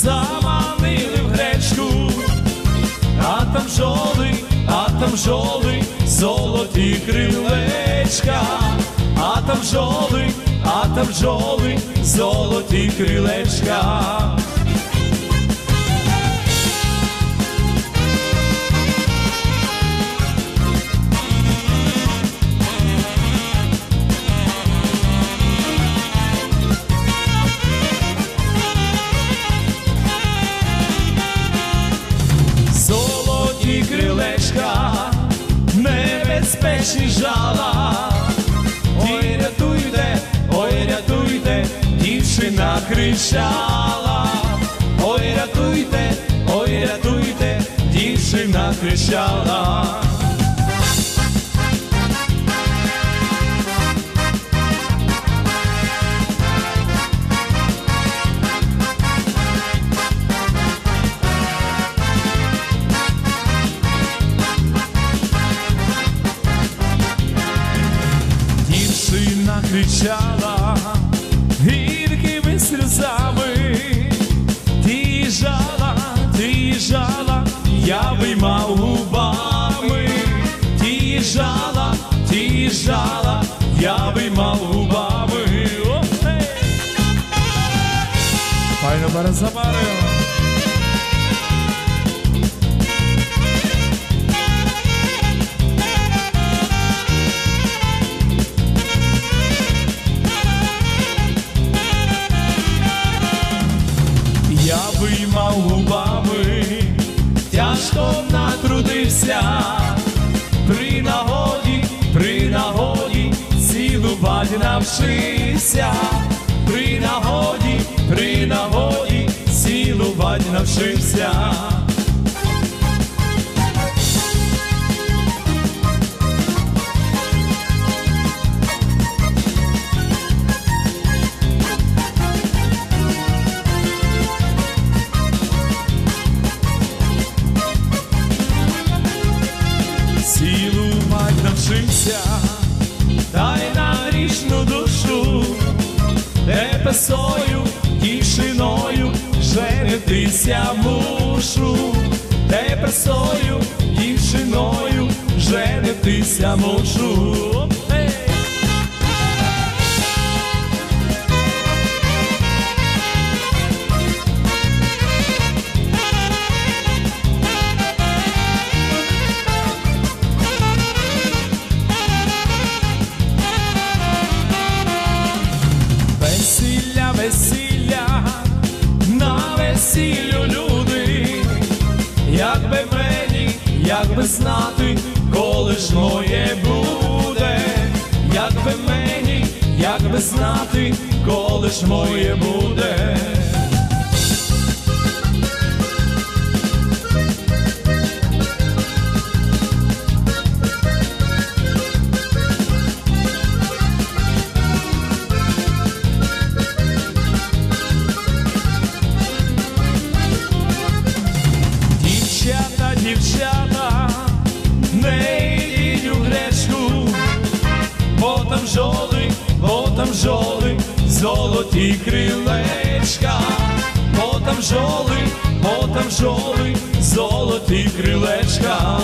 заманили в гречку, а там жоли, а там жоли, золоті крилечка, а там жоли, а там жоли, золоті крилечка. Небезпечні жала. Ой, рятуйте, ой, рятуйте, дівчина кричала. Ой, рятуйте, ой, рятуйте, дівчина кричала. Кричала гіркими сльозами, ти жала, ти я виймав губами, ти жала, ти я виймав губами. Файно баразабарила. Виймав губами, тяжко натрудився, при нагоді, при нагоді, цілувати навчився, при нагоді, при нагоді, цілувати навчився. Песою, дівчиною женитися мушу, тепер сою, дівчиною женитися мушу. Як би знати, коли ж моє буде, як би мені, як би знати, коли ж моє буде. Бо там жоли, бо там жоли, золоті крилечка.